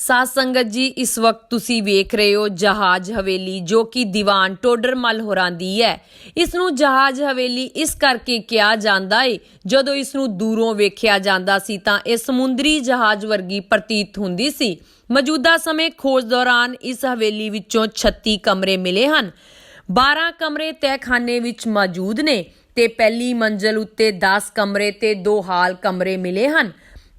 ਸਾਧ ਸੰਗਤ ਜੀ, ਇਸ ਵਕਤ ਤੁਸੀਂ ਵੇਖ ਰਹੇ ਹੋ ਜਹਾਜ਼ ਹਵੇਲੀ, ਜੋ ਕਿ ਦੀਵਾਨ ਟੋਡਰਮਲ ਹੋਰਾਂ ਦੀ ਹੈ। ਇਸ ਨੂੰ ਜਹਾਜ਼ ਹਵੇਲੀ ਇਸ ਕਰਕੇ ਕਿਹਾ ਜਾਂਦਾ ਏ, ਜਦੋਂ ਇਸ ਨੂੰ ਦੂਰੋਂ ਵੇਖਿਆ ਜਾਂਦਾ ਸੀ ਤਾਂ ਇਹ ਸਮੁੰਦਰੀ ਜਹਾਜ਼ ਵਰਗੀ ਪ੍ਰਤੀਤ ਹੁੰਦੀ ਸੀ। ਮੌਜੂਦਾ ਸਮੇਂ ਖੋਜ ਦੌਰਾਨ ਇਸ ਹਵੇਲੀ ਵਿੱਚੋਂ 36 ਕਮਰੇ ਮਿਲੇ ਹਨ। 12 ਕਮਰੇ ਤਹਿਖਾਨੇ ਵਿੱਚ ਮੌਜੂਦ ਨੇ ਤੇ ਪਹਿਲੀ ਮੰਜ਼ਲ ਉੱਤੇ 10 ਕਮਰੇ ਤੇ ਦੋ ਹਾਲ ਕਮਰੇ ਮਿਲੇ ਹਨ।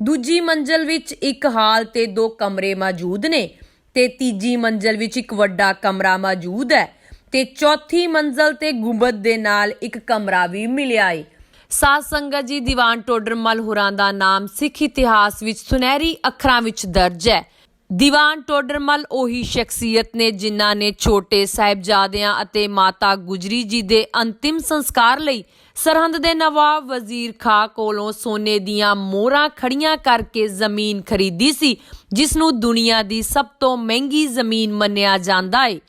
ਦੂਜੀ ਮੰਜ਼ਲ ਵਿੱਚ ਇੱਕ ਹਾਲ ਤੇ ਦੋ ਕਮਰੇ ਮੌਜੂਦ ਨੇ ਤੇ ਤੀਜੀ ਮੰਜ਼ਲ ਵਿੱਚ ਇੱਕ ਵੱਡਾ ਕਮਰਾ ਮੌਜੂਦ ਹੈ ਤੇ ਚੌਥੀ ਮੰਜ਼ਲ ਤੇ ਗੁੰਬਦ ਦੇ ਨਾਲ ਇੱਕ ਕਮਰਾ ਵੀ ਮਿਲਿਆ ਏ। ਸਾਧ ਸੰਗਤ ਜੀ ਦੀਵਾਨ ਟੋਡਰ ਮਲਹੁਰਾਂ ਦਾ ਨਾਮ ਸਿੱਖ ਇਤਿਹਾਸ ਵਿੱਚ ਸੁਨਹਿਰੀ ਅੱਖਰਾਂ ਵਿੱਚ ਦਰਜ ਹੈ। ਦੀਵਾਨ ਟੋਡਰਮਲ ਉਹੀ ਸ਼ਖਸੀਅਤ ਨੇ ਜਿਨ੍ਹਾਂ ਨੇ ਛੋਟੇ ਸਾਹਿਬਜ਼ਾਦਿਆਂ ਅਤੇ ਮਾਤਾ ਗੁਜਰੀ ਜੀ ਦੇ ਅੰਤਿਮ ਸੰਸਕਾਰ ਲਈ ਸਰਹੰਦ ਦੇ ਨਵਾਬ ਵਜ਼ੀਰ ਖਾਂ ਕੋਲੋਂ ਸੋਨੇ ਦੀਆਂ ਮੋਹਰਾਂ ਖੜੀਆਂ ਕਰਕੇ ਜ਼ਮੀਨ ਖਰੀਦੀ ਸੀ, ਜਿਸ ਨੂੰ ਦੁਨੀਆ ਦੀ ਸਭ ਤੋਂ ਮਹਿੰਗੀ ਜ਼ਮੀਨ ਮੰਨਿਆ ਜਾਂਦਾ ਏ।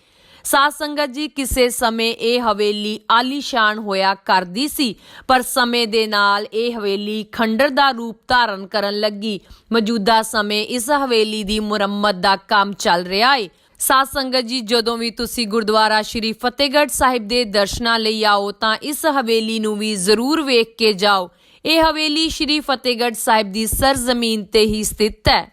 ਸਾਧ ਸੰਗਤ ਜੀ, ਕਿਸੇ ਸਮੇਂ ਇਹ ਹਵੇਲੀ ਆਲੀਸ਼ਾਨ ਹੋਇਆ ਕਰਦੀ ਸੀ, ਪਰ ਸਮੇਂ ਦੇ ਨਾਲ ਇਹ ਹਵੇਲੀ ਖੰਡਰ ਦਾ ਰੂਪ ਧਾਰਨ ਕਰਨ ਲੱਗੀ। ਮੌਜੂਦਾ ਸਮੇਂ ਇਸ ਹਵੇਲੀ ਦੀ ਮੁਰੰਮਤ ਦਾ ਕੰਮ ਚੱਲ ਰਿਹਾ ਏ। ਸਾਧ ਸੰਗਤ ਜੀ, ਜਦੋਂ ਵੀ ਤੁਸੀਂ ਗੁਰਦੁਆਰਾ ਸ਼੍ਰੀ ਫਤਿਹਗੜ੍ਹ ਸਾਹਿਬ ਦੇ ਦਰਸ਼ਨਾਂ ਲਈ ਆਓ, ਤਾਂ ਇਸ ਹਵੇਲੀ ਨੂੰ ਵੀ ਜ਼ਰੂਰ ਵੇਖ ਕੇ ਜਾਓ। ਇਹ ਹਵੇਲੀ ਸ਼੍ਰੀ ਫਤਿਹਗੜ੍ਹ ਸਾਹਿਬ ਦੀ ਸਰਜ਼ਮੀਨ ਤੇ ਹੀ ਸਥਿਤ ਹੈ।